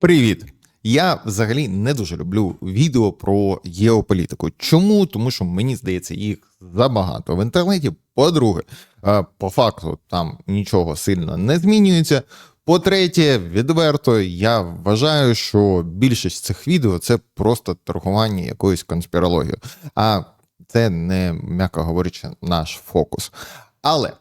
Привіт! Я взагалі не дуже люблю відео про геополітику. Чому? Тому що мені здається, їх забагато в інтернеті. По-друге, е, по факту там нічого сильно не змінюється. По-третє, відверто, я вважаю, що більшість цих відео це просто торгування якоюсь конспірологією. А це не, м'яко говорячи, наш фокус. Але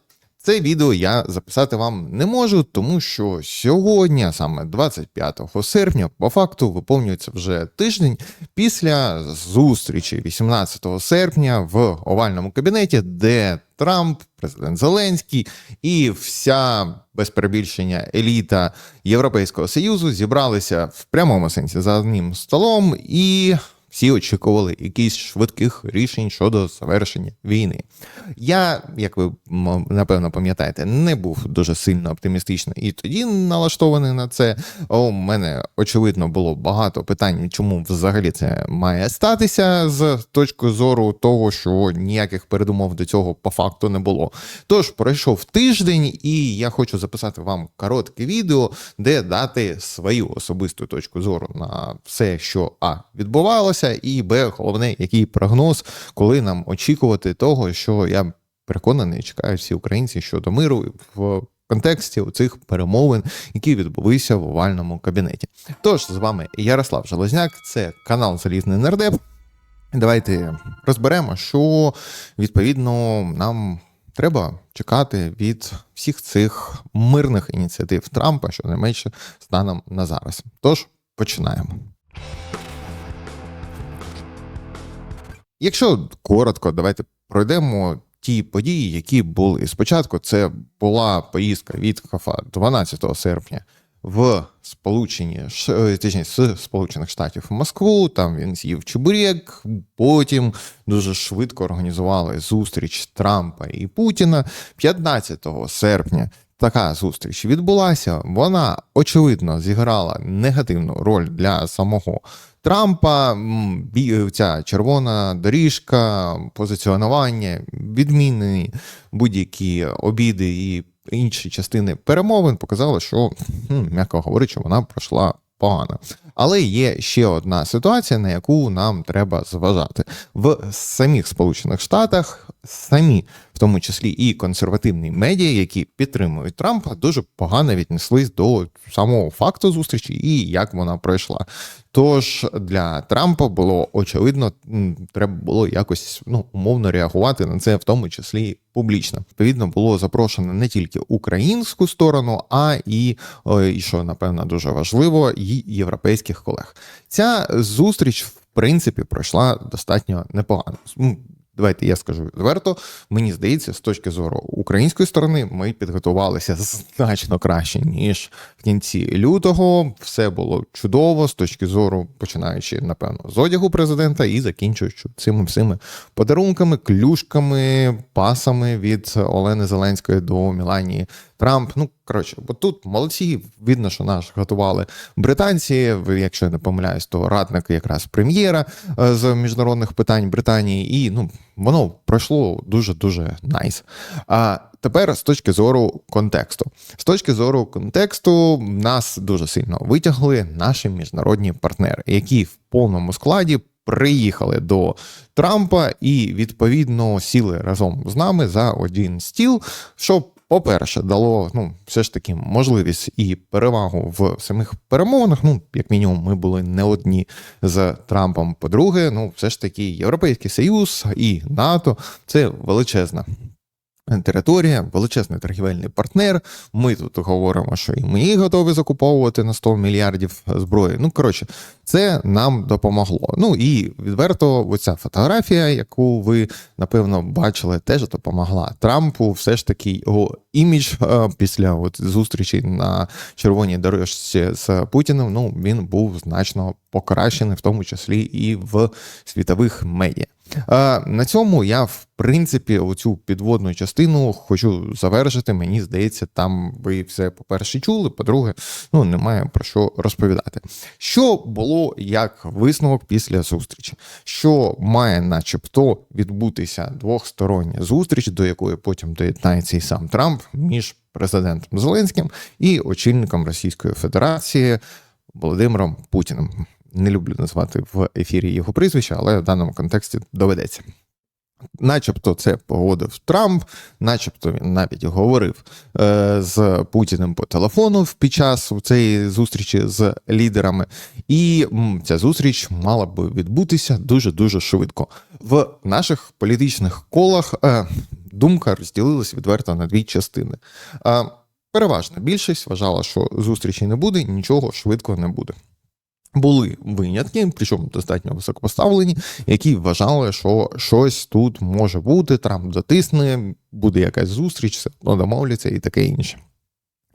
це відео я записати вам не можу, тому що сьогодні, саме 25 серпня, по факту виповнюється вже тиждень після зустрічі 18 серпня в овальному кабінеті, де Трамп, президент Зеленський і вся без перебільшення еліта Європейського союзу зібралися в прямому сенсі за одним столом і. Всі очікували якихось швидких рішень щодо завершення війни. Я, як ви напевно пам'ятаєте, не був дуже сильно оптимістично і тоді налаштований на це. У мене очевидно було багато питань, чому взагалі це має статися з точки зору того, що ніяких передумов до цього по факту не було. Тож пройшов тиждень, і я хочу записати вам коротке відео, де дати свою особисту точку зору на все, що а відбувалося, і б, головне, який прогноз, коли нам очікувати того, що я переконаний, чекають всі українці щодо миру в контексті цих перемовин, які відбулися в овальному кабінеті. Тож з вами Ярослав Железняк, це канал Залізний Нердеп. Давайте розберемо, що відповідно нам треба чекати від всіх цих мирних ініціатив Трампа, що найменше станом на зараз. Тож починаємо. Якщо коротко, давайте пройдемо ті події, які були спочатку. Це була поїздка від Хафа 12 серпня в Сполучені Ш- з Сполучених Штатів в Москву. Там він з'їв чебурек. Потім дуже швидко організували зустріч Трампа і Путіна 15 серпня. Така зустріч відбулася. Вона очевидно зіграла негативну роль для самого Трампа. Ця червона доріжка, позиціонування, відмінені будь-які обіди і інші частини перемовин показали, що, м'яко говорячи, вона пройшла погано. Але є ще одна ситуація, на яку нам треба зважати в самих Сполучених Штатах. Самі, тому числі і консервативні медіа, які підтримують Трампа, дуже погано віднеслись до самого факту зустрічі і як вона пройшла. Тож для Трампа було очевидно, треба було якось ну умовно реагувати на це, в тому числі публічно. Відповідно, було запрошено не тільки українську сторону, а і, і що напевно дуже важливо, і європейських колег. Ця зустріч, в принципі, пройшла достатньо непогано. Давайте я скажу відверто. Мені здається, з точки зору української сторони, ми підготувалися значно краще ніж в кінці лютого. Все було чудово з точки зору, починаючи напевно з одягу президента і закінчуючи цими всіми подарунками, клюшками, пасами від Олени Зеленської до Міланії Трамп. Ну коротше, бо тут молодці. Видно, що наш готували британці. Якщо я не помиляюсь, то радник якраз прем'єра е, з міжнародних питань Британії, і ну воно пройшло дуже дуже найс. А тепер з точки зору контексту. З точки зору контексту нас дуже сильно витягли наші міжнародні партнери, які в повному складі. Приїхали до Трампа і відповідно сіли разом з нами за один стіл, що, по-перше, дало ну, все ж таки можливість і перевагу в самих перемовинах. Ну, як мінімум, ми були не одні з Трампом. По-друге, ну, все ж таки, Європейський Союз і НАТО це величезна. Територія, величезний торгівельний партнер. Ми тут говоримо, що і ми готові закуповувати на 100 мільярдів зброї. Ну коротше, це нам допомогло. Ну і відверто, оця фотографія, яку ви напевно бачили, теж допомогла Трампу. Все ж таки його імідж е, після от зустрічі на червоній дорожці з Путіним. Ну він був значно покращений, в тому числі і в світових медіа. Е, На цьому я, в принципі, оцю підводну частину хочу завершити. Мені здається, там ви все, по-перше, чули, по-друге, ну немає про що розповідати. Що було як висновок після зустрічі? Що має, начебто, відбутися двохстороння зустріч, до якої потім доєднається і сам Трамп між президентом Зеленським і очільником Російської Федерації Володимиром Путіним. Не люблю назвати в ефірі його прізвище, але в даному контексті доведеться. Начебто це погодив Трамп, начебто він навіть говорив е, з Путіним по телефону під час цієї зустрічі з лідерами, і ця зустріч мала би відбутися дуже дуже швидко. В наших політичних колах е, думка розділилась відверто на дві частини. Е, переважна більшість вважала, що зустрічі не буде, нічого швидко не буде. Були винятки, причому достатньо високопоставлені, які вважали, що щось тут може бути, Трамп затисне, буде якась зустріч, все одно домовляться і таке інше.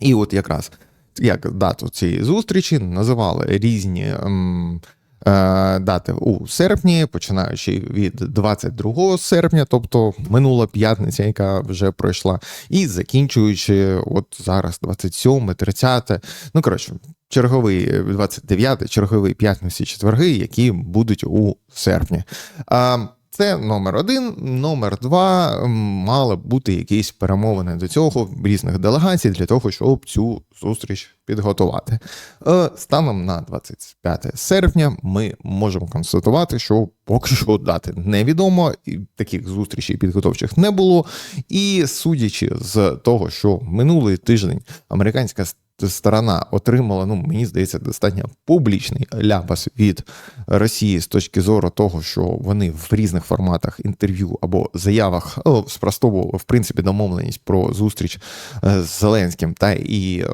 І от якраз як дату цієї зустрічі називали різні ем, е, дати у серпні, починаючи від 22 серпня, тобто минула п'ятниця, яка вже пройшла, і закінчуючи от зараз 27, 30, ну коротше, черговий 29, черговий п'ятниці, четверги, які будуть у серпні. А, це номер один. Номер два мали бути якісь перемовини до цього різних делегацій для того, щоб цю зустріч підготувати. Е, Станом на 25 серпня ми можемо констатувати, що поки що дати невідомо, і таких зустрічей підготовчих не було. І судячи з того, що минулий тиждень американська сторона отримала, ну мені здається, достатньо публічний ляпас від Росії з точки зору того, що вони в різних форматах інтерв'ю або заявах о, спростовували в принципі домовленість про зустріч е, з Зеленським та і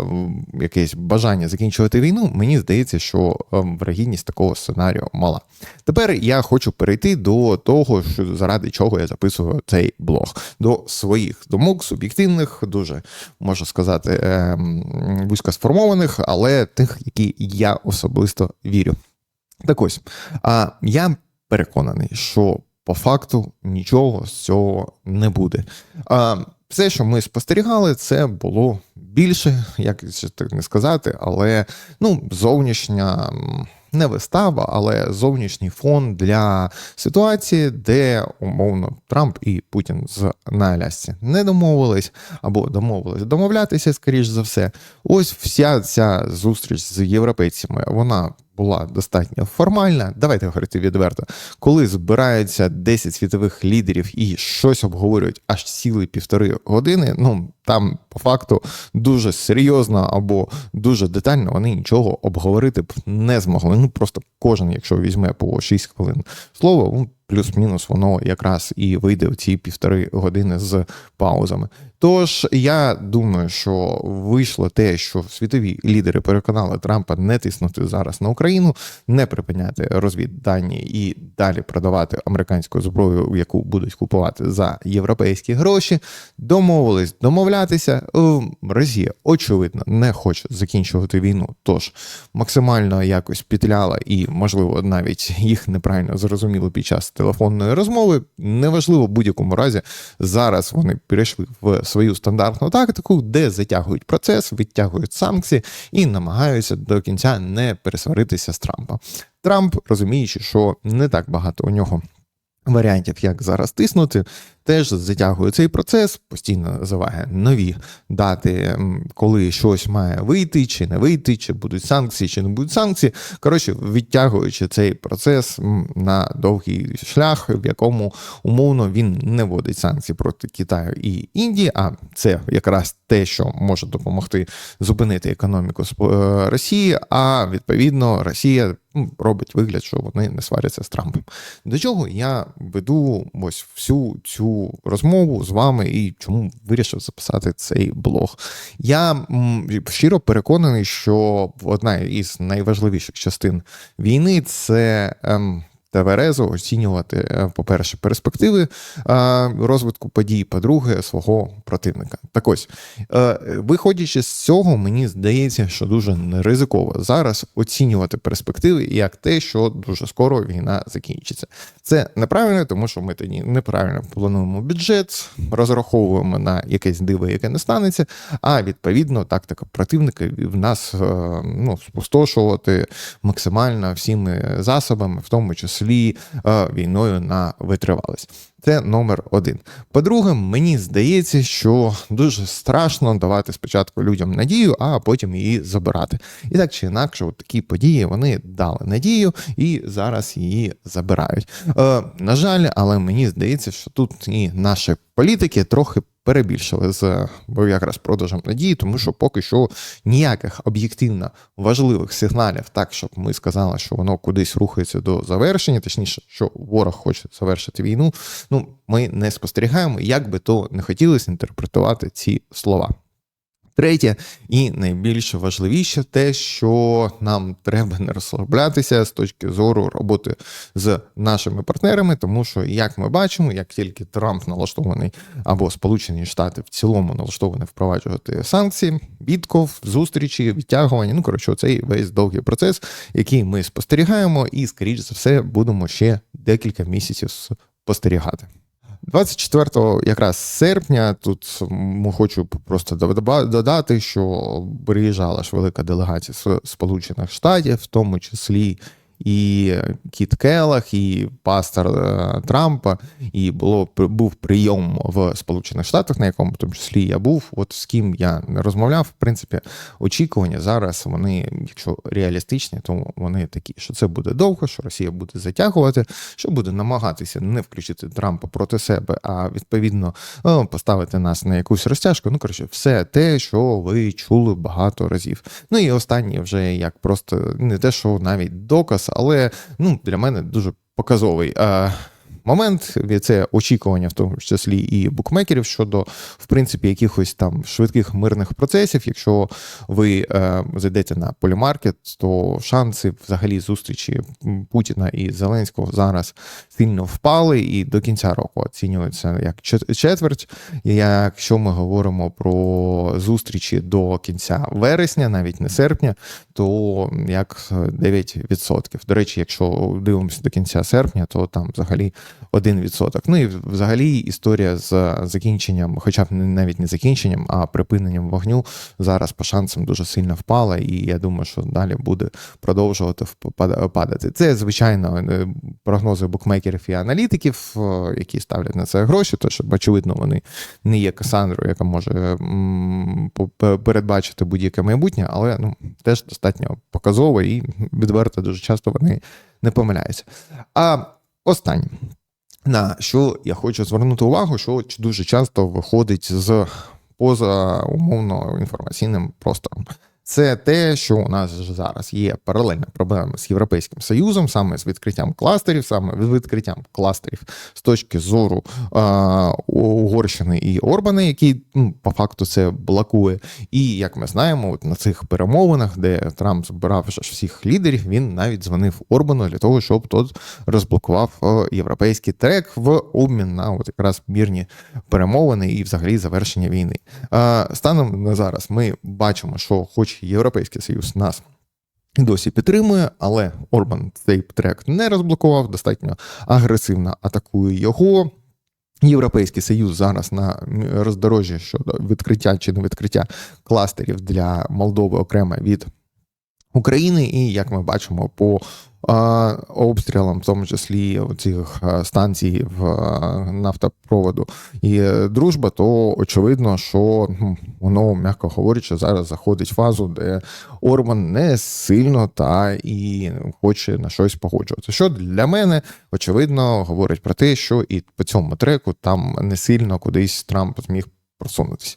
якесь бажання закінчувати війну. Мені здається, що е, вирогідність такого сценарію мала. Тепер я хочу перейти до того, що заради чого я записую цей блог, до своїх думок, суб'єктивних, дуже можу сказати, ем, вузько сформованих, але тих, які я особисто вірю. Так ось, а я переконаний, що по факту нічого з цього не буде. А, все, що ми спостерігали, це було більше, як ще так не сказати, але ну, зовнішня. Не вистава, але зовнішній фон для ситуації, де умовно Трамп і Путін з на Алясці не домовились або домовились домовлятися, скоріш за все. Ось вся ця зустріч з європейцями, вона була достатньо формальна. Давайте говорити відверто. Коли збираються 10 світових лідерів і щось обговорюють аж цілі півтори години, ну там по факту дуже серйозно або дуже детально вони нічого обговорити б не змогли. Ну просто кожен, якщо візьме по 6 хвилин слово, ну, плюс-мінус воно якраз і вийде в ці півтори години з паузами. Тож я думаю, що вийшло те, що світові лідери переконали Трампа не тиснути зараз на Україну, не припиняти розвіддані і далі продавати американську зброю, яку будуть купувати за європейські гроші. Домовились домовлятися. Е, Росія очевидно не хоче закінчувати війну, тож максимально якось петляла і, можливо, навіть їх неправильно зрозуміло під час телефонної розмови. Неважливо в будь-якому разі зараз вони перейшли в свою стандартну тактику, де затягують процес, відтягують санкції і намагаються до кінця не пересваритися з Трампа. Трамп, розуміючи, що не так багато у нього варіантів, як зараз тиснути, теж затягує цей процес, постійно називає нові дати, коли щось має вийти, чи не вийти, чи будуть санкції, чи не будуть санкції. Коротше, відтягуючи цей процес на довгий шлях, в якому умовно він не вводить санкції проти Китаю і Індії. А це якраз те, що може допомогти зупинити економіку е, Росії. А відповідно, Росія робить вигляд, що вони не сваряться з Трампом. До чого я веду ось всю цю розмову з вами і чому вирішив записати цей блог. Я щиро переконаний, що одна із найважливіших частин війни це. Ем, Тверезо оцінювати, е, по-перше, перспективи розвитку подій, по-друге, свого противника. Так ось, е, виходячи з цього, мені здається, що дуже ризиково зараз оцінювати перспективи як те, що дуже скоро війна закінчиться. Це неправильно, тому що ми тоді неправильно плануємо бюджет, розраховуємо на якесь диво, яке не станеться. А відповідно, тактика противника в нас е, ну, спустошувати максимально всіми засобами, в тому числі числі е, війною на витривалість. Це номер один. По-друге, мені здається, що дуже страшно давати спочатку людям надію, а потім її забирати. І так чи інакше, от такі події вони дали надію і зараз її забирають. Е, На жаль, але мені здається, що тут і наші політики трохи перебільшили з якраз продажем надії, тому що поки що ніяких об'єктивно важливих сигналів, так щоб ми сказали, що воно кудись рухається до завершення, точніше, що ворог хоче завершити війну. Ну ми не спостерігаємо, як би то не хотілося інтерпретувати ці слова. Третє і найбільш важливіше те, що нам треба не розслаблятися з точки зору роботи з нашими партнерами, тому що, як ми бачимо, як тільки Трамп налаштований або Сполучені Штати в цілому налаштовані впроваджувати санкції, відков, зустрічі, відтягування. Ну коротше, цей весь довгий процес, який ми спостерігаємо, і скоріш за все будемо ще декілька місяців спостерігати. 24 якраз серпня тут хочу просто додати, що приїжджала ж велика делегація Сполучених Штатів, в тому числі і Кіт Келах, і пастор е, Трампа, і було був прийом в Сполучених Штатах, на якому в тому числі я був. От з ким я не розмовляв. В принципі, очікування зараз вони, якщо реалістичні, то вони такі, що це буде довго, що Росія буде затягувати, що буде намагатися не включити Трампа проти себе, а відповідно е, поставити нас на якусь розтяжку. Ну коротше, все те, що ви чули багато разів. Ну і останнє вже як просто не те, що навіть доказ але ну, для мене дуже показовий. Момент це очікування, в тому числі і букмекерів щодо в принципі якихось там швидких мирних процесів. Якщо ви е, зайдете на полімаркет, то шанси взагалі зустрічі Путіна і Зеленського зараз сильно впали, і до кінця року оцінюється як четверть. Якщо ми говоримо про зустрічі до кінця вересня, навіть не серпня, то як 9%. До речі, якщо дивимося до кінця серпня, то там взагалі 1%. Ну і взагалі історія з закінченням, хоча б навіть не закінченням, а припиненням вогню зараз по шансам дуже сильно впала, і я думаю, що далі буде продовжувати падати. Це звичайно е, прогнози букмекерів і аналітиків, е, які ставлять на це гроші, тож очевидно, вони не є Касандрою, яка може передбачити будь-яке майбутнє, але ну теж достатньо показово і відверто дуже часто вони не помиляються. А останнє. На що я хочу звернути увагу, що дуже часто виходить з поза умовно інформаційним простором це те, що у нас зараз є паралельна проблема з Європейським Союзом, саме з відкриттям кластерів, саме з відкриттям кластерів з точки зору е, Угорщини і Орбана, який ну, по факту це блокує. І як ми знаємо, от на цих перемовинах, де Трамп збирав всіх лідерів, він навіть дзвонив Орбану для того, щоб тот розблокував європейський трек в обмін на от якраз мірні перемовини і взагалі завершення війни. Е, станом на зараз ми бачимо, що хоч Європейський Союз нас досі підтримує, але Орбан цей трек не розблокував, достатньо агресивно атакує його. Європейський Союз зараз на роздорожжі щодо відкриття чи не відкриття кластерів для Молдови окремо від України, і як ми бачимо по обстрілам, в тому числі цих станцій в нафтопроводу і е, дружба, то очевидно, що воно, м'яко говорячи, зараз заходить в фазу, де Орбан не сильно та і хоче на щось погоджуватися. Що для мене очевидно говорить про те, що і по цьому треку там не сильно кудись Трамп зміг просунутися.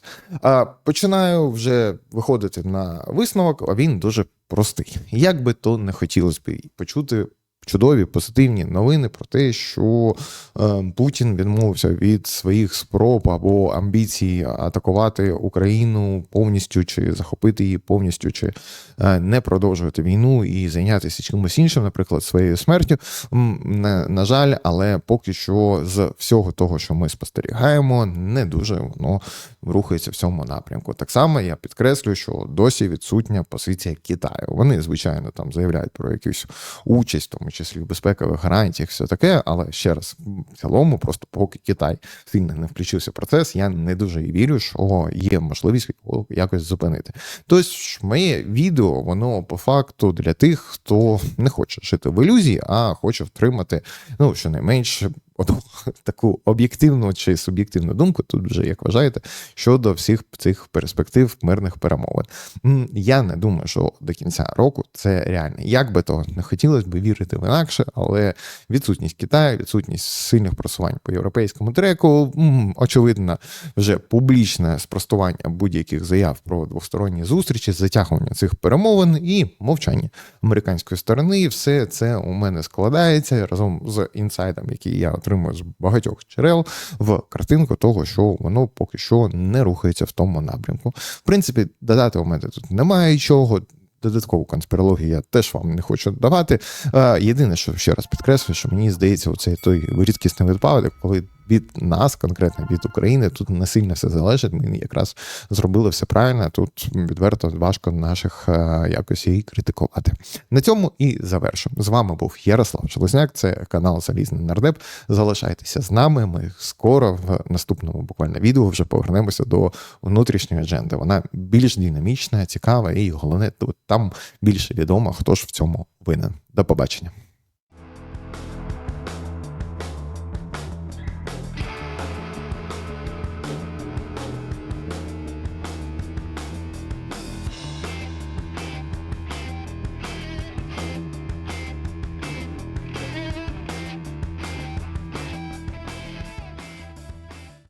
Починаю вже виходити на висновок, а він дуже простий. Як би то не хотілося б почути чудові позитивні новини про те, що е, Путін відмовився від своїх спроб або амбіцій атакувати Україну повністю чи захопити її повністю, чи е, не продовжувати війну і зайнятися чимось іншим, наприклад, своєю смертю. На, на жаль, але поки що з всього того, що ми спостерігаємо, не дуже воно рухається в цьому напрямку. Так само я підкреслюю, що досі відсутня позиція Китаю. Вони звичайно там заявляють про якусь участь, тому числі безпекових гарантіях, все таке. Але ще раз, в цілому, просто поки Китай сильно не включився в процес, я не дуже вірю, що є можливість якось зупинити. Тобто, моє відео, воно по факту для тих, хто не хоче жити в ілюзії, а хоче втримати, ну щонайменше. Одну таку об'єктивну чи суб'єктивну думку, тут вже як вважаєте, щодо всіх цих перспектив мирних перемовин. Я не думаю, що до кінця року це реально. Як би то не хотілося б вірити в інакше, але відсутність Китаю, відсутність сильних просувань по європейському треку, очевидно, вже публічне спростування будь-яких заяв про двосторонні зустрічі, затягування цих перемовин і мовчання американської сторони. Все це у мене складається разом з інсайдом, який я отримую з багатьох джерел, в картинку того, що воно поки що не рухається в тому напрямку. В принципі, додати у мене тут немає чого. Додаткову конспірологію я теж вам не хочу давати. Е, Єдине, що ще раз підкреслюю, що мені здається, оцей той рідкісний випадок, коли від нас, конкретно від України, тут не сильно все залежить. Ми якраз зробили все правильно. Тут відверто важко наших е, якось і критикувати. На цьому і завершимо. З вами був Ярослав Железняк, це канал Залізний Нардеп. Залишайтеся з нами. Ми скоро в наступному буквально відео вже повернемося до внутрішньої адженди. Вона більш динамічна, цікава, і головне, тут там більше відомо, хто ж в цьому винен. До побачення.